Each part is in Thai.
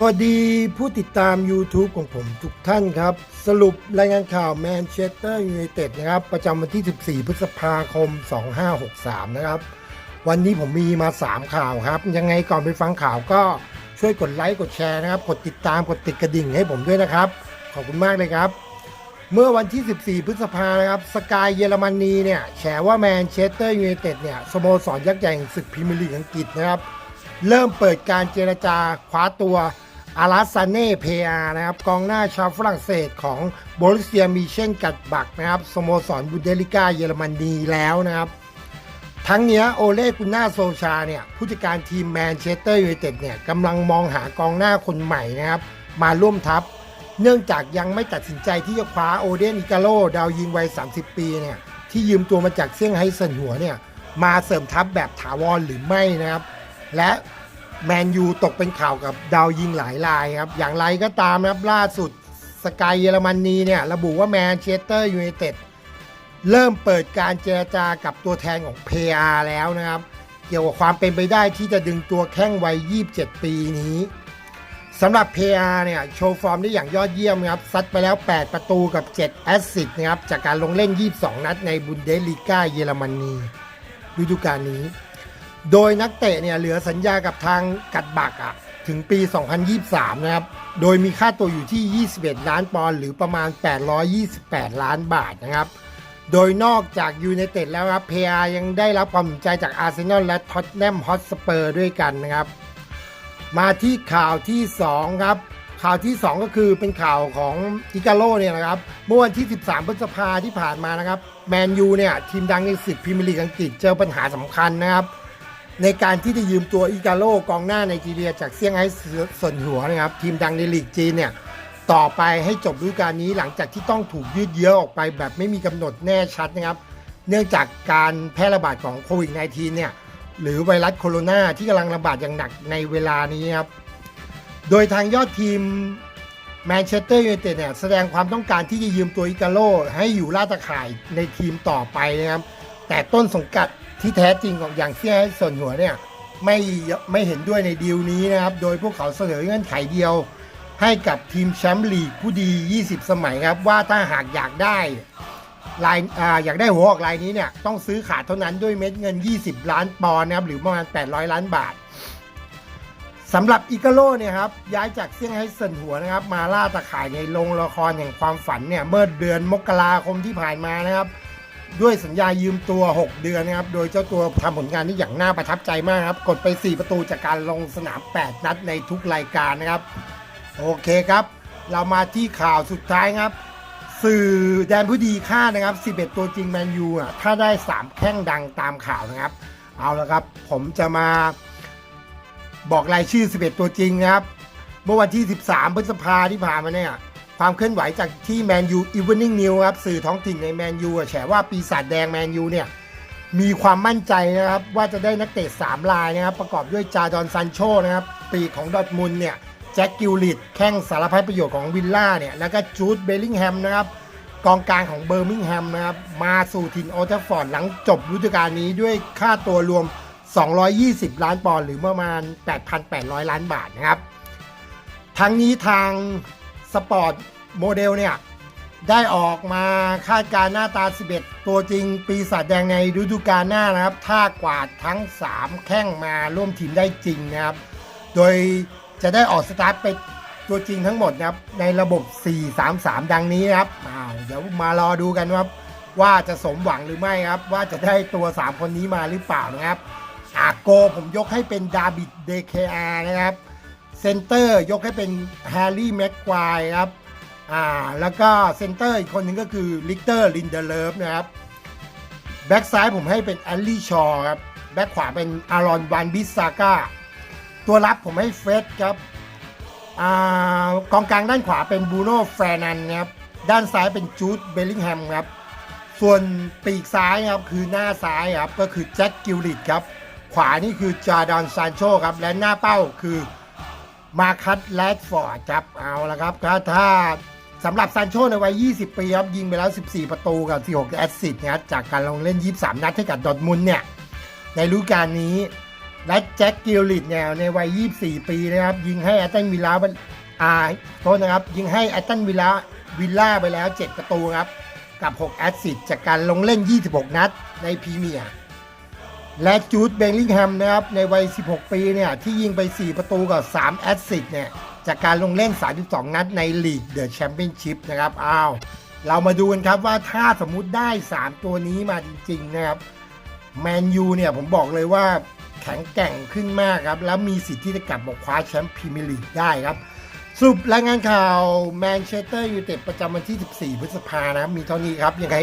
สวัสดีผู้ติดตาม YouTube ของผมทุกท่านครับ สรุปรายงานข่าวแมนเชสเตอร์ยูไนเต็ดนะครับ ประจำวันที่ 14 พฤษภาคม 2563 นะครับ วันนี้ผมมีมา 3 ข่าวครับ ยังไงก่อนไปฟังข่าวก็ช่วยกดไลค์กดแชร์นะครับ กดติดตามกดติดกระดิ่งให้ผมด้วยนะครับ ขอบคุณมากเลยครับ เมื่อวันที่ 14 พฤษภานะครับสกายเยอรมนีเนี่ยแฉว่าแมนเชสเตอร์ยูไนเต็ดเนี่ยสโมสรยักษ์ใหญ่แห่งศึกพรีเมียร์ลีกอังกฤษนะครับเริ่มเปิดการเจรจาคว้าตัว อาราซาเน่เพอานะครับกองหน้าชาวฝรั่งเศสของโบรุสเซียมีเช่นกัดบักนะครับสโมสรบุนเดลิก้าเยอรมนีแล้วนะครับ ทั้งนี้โอเล่กุนนาโซชาเนี่ยผู้จัดการทีมแมนเชสเตอร์ยูไนเต็ดเนี่ยกำลังมองหากองหน้าคนใหม่นะครับ มาร่วมทัพ เนื่องจากยังไม่ตัดสินใจที่จะคว้าโอเดนอิกาโลดาวยิงวัย 30 ปีเนี่ยที่ยืมตัวมาจากเซี่ยงไฮ้เซินหัวเนี่ยมาเสริมทัพแบบถาวรหรือไม่นะครับ และ แมนยูตกเป็นข่าวกับดาวยิงหลายรายครับ อย่างไรก็ตามนะครับล่าสุดสกายเยอรมนีเนี่ยระบุว่าแมนเชสเตอร์ยูไนเต็ดเริ่มเปิดการเจรจากับตัวแทนของเพอาแล้วนะครับ เกี่ยวกับความเป็นไปได้ที่จะดึงตัวแข้งวัย 27 ปีนี้สำหรับ PR เนี่ยโชว์ฟอร์มได้อย่างยอดเยี่ยมครับซัดไปแล้ว 8 ประตูกับ 7 แอสซิสต์นะครับจากการลงเล่น 22 นัดในบุนเดสลีกาเยอรมนีฤดูกาลนี้ โดยนักเตะเนี่ยเหลือสัญญากับทางกัดบักอะถึงปี 2023 นะครับ โดยมีค่าตัวอยู่ที่ 21 ล้านปอนด์หรือประมาณ 828 ล้านบาทนะครับ โดยนอกจากยูไนเต็ดแล้วครับ PR ยังได้รับความสนใจจากอาร์เซนอลและท็อตแนมฮอตสเปอร์ด้วยกันนะครับ มาที่ข่าวที่ 2 ครับข่าวที่ 2 ก็คือเป็นข่าวของอิกาโลเนี่ยนะครับเมื่อวันที่ 13 พฤษภาที่ผ่านมานะครับแมนยูเนี่ยทีมดังในศึกพรีเมียร์ลีกอังกฤษเจอปัญหาสำคัญนะครับ ในการที่จะยืมตัวอิกาโลกองหน้าไนจีเรียจากเซี่ยงไฮ้ส่วนหัวนะครับ ทีมดังในลีกจีนเนี่ยต่อไปให้จบฤดูกาลนี้หลังจากที่ต้องถูกยืดเยื้อออกไปแบบไม่มีกำหนดแน่ชัดนะครับ เนื่องจากการแพร่ระบาดของโควิด -19 เนี่ยหรือไวรัสโคโรนาที่กำลังระบาดอย่างหนักในเวลานี้ครับ โดยทางยอดทีมแมนเชสเตอร์ยูไนเต็ดเนี่ยแสดงความต้องการที่จะยืมตัวอิกาโลให้อยู่ล่าตะข่ายในทีมต่อไปนะครับ แต่ต้นสังกัด ที่แท้จริงของอย่างเซี่ยส่วนหัวเนี่ยไม่ไม่เห็นด้วยในดีลนี้นะครับ โดยพวกเขาเสนอเงื่อนไขเดียว ให้กับทีมแชมป์ลีกผู้ดี 20 สมัยครับ ว่าถ้าหากอยากได้ลายอาอยากได้หัวออกลายนี้เนี่ยต้องซื้อขาดเท่านั้นด้วยเม็ดเงิน 20 ล้านปอนด์นะครับหรือประมาณ 800 ล้านบาทสำหรับอิกาโลเนี่ยครับย้ายจากเซี่ยงไฮ้เซินหัวนะครับ มาล่าตะข่ายในโรงละครแห่งความฝันเนี่ยเมื่อเดือนมกราคมที่ผ่านมานะครับ ด้วยสัญญายืมตัว 6 เดือนนะครับ โดยเจ้าตัวทำผลงานที่อย่างน่าประทับใจมากครับ กดไป 4 ประตูจากการลงสนาม 8 นัดในทุกรายการนะครับ โอเคครับ เรามาที่ข่าวสุดท้ายครับ สื่อแดนผู้ดีค่านะครับ 11 ตัวจริงแมนยูอะถ้าได้ 3 แข้งดังตามข่าวนะครับ เอาละครับ ผมจะมาบอกรายชื่อ 11 ตัวจริงนะครับ เมื่อวันที่ 13 พฤษภาที่ผ่านมาเนี่ย ความเคลื่อนไหวจากที่แมนยูอีเวนิ่งนิวครับสื่อท้องถิ่นในแมนยูแฉว่าปีศาจแดงแมนยูเนี่ยมีความมั่นใจนะครับว่าจะได้นักเตะ3รายนะครับประกอบด้วยจาดอนซันโชนะครับปีของดอทมุนเนี่ยแจ็คกิลลิตแข้งสารพัดประโยชน์ของวิลล่าเนี่ยแล้วก็จูดเบลลิงแฮมนะครับกองกลางของเบอร์มิงแฮมนะครับมาสู่ถิ่นโอลด์แทัฟฟอร์ดหลังจบฤดูกาลนี้ด้วยค่าตัวรวม 220 ล้านปอนด์หรือประมาณ 8,800 ล้านบาทนะครับทั้งนี้ทาง สปอร์ตโมเดลเนี่ย ได้ออกมาคาดการณ์หน้าตา 11 ตัวจริง ปีศาจแดงในฤดูกาลหน้านะครับ ถ้ากวาดทั้ง 3 แข้งมาร่วมทีมได้จริงนะครับ โดยจะได้ออกสตาร์ทไปตัวจริงทั้งหมดนะครับ ในระบบ 4-3-3 ดังนี้นะครับอ้าวเดี๋ยวมารอดูกันว่าว่าจะสมหวังหรือไม่ครับ ว่าจะได้ตัว 3 คนนี้มาหรือเปล่านะครับอาโกผมยกให้เป็นดาบิดเดเคอานะครับ เซนเตอร์ยกให้เป็นแฮร์รี่แม็กควายครับอ่าแล้วก็เซนเตอร์อีกคนหนึ่งก็คือลิกเตอร์ลินเดเลฟนะครับแบ็กซ้ายผมให้เป็นแอลลี่ชอครับแบ็กขวาเป็นอารอนวานบิสซาก้าตัวรับผมให้เฟรดครับอ่ากองกลางด้านขวาเป็นบูโน่แฟรนันครับด้านซ้ายเป็นจูดเบลลิงแฮมครับส่วนปีกซ้ายครับคือหน้าซ้ายครับก็คือแจ็คกิลลิตครับขวานี่คือจาดอนซานโชครับและหน้าเป้าคือ มาคัตแลดฟอร์ดครับเอาละครับถ้าถ้าสำหรับซานโชในวัย 20 ปีครับ ยิงไปแล้ว 14 ประตูกับ 16 แอสซิสต์นะครับจากการลงเล่น 23 นัดให้กับดอทมุนเนี่ย ในฤดูกาลนี้ และแจ็คกิลลิตเนี่ยในวัย 24 ปีนะครับ ยิงให้แอตตันวิลล่าอ่าโทษนะครับ ยิงให้แอตตันวิลล่าวิลล่าไปแล้ว 7 ประตูครับ กับ 6 แอสซิสต์จากการลงเล่น 26 นัดในพรีเมียร์ และจูดเบงลิงแฮมนะครับในวัย 16 ปีเนี่ยที่ยิงไป 4 ประตูกับ 3 แอสซิสต์เนี่ยจากการลงเล่น 32 นัดในลีกเดอะแชมเปี้ยนชิพนะครับอ้าวเรามาดูกันครับว่าถ้าสมมุติได้ 3 ตัวนี้มาจริงๆนะครับแมนยูเนี่ยผมบอกเลยว่าแข็งแกร่งขึ้นมากครับ แล้วมีสิทธิ์ที่จะกลับมาคว้าแชมป์พรีเมียร์ลีกได้ครับสรุปรายงานข่าวแมนเชสเตอร์ยูไนเต็ดประจำวันที่ 14 พฤษภานะครับมีเท่านี้ครับยังไง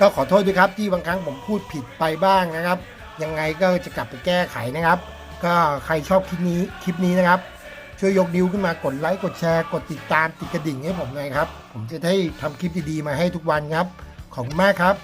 ก็ขอโทษด้วยครับที่บางครั้งผมพูดผิดไปบ้างนะครับ ยังไงก็จะกลับไปแก้ไขนะครับ ก็ใครชอบคลิปนี้คลิปนี้นะครับ ช่วยยกนิ้วขึ้นมากดไลค์กดแชร์กดติดตามติดกระดิ่งให้ผมหน่อยครับ ผมจะได้ทำคลิปดีๆมาให้ทุกวันครับ ขอบคุณมากครับ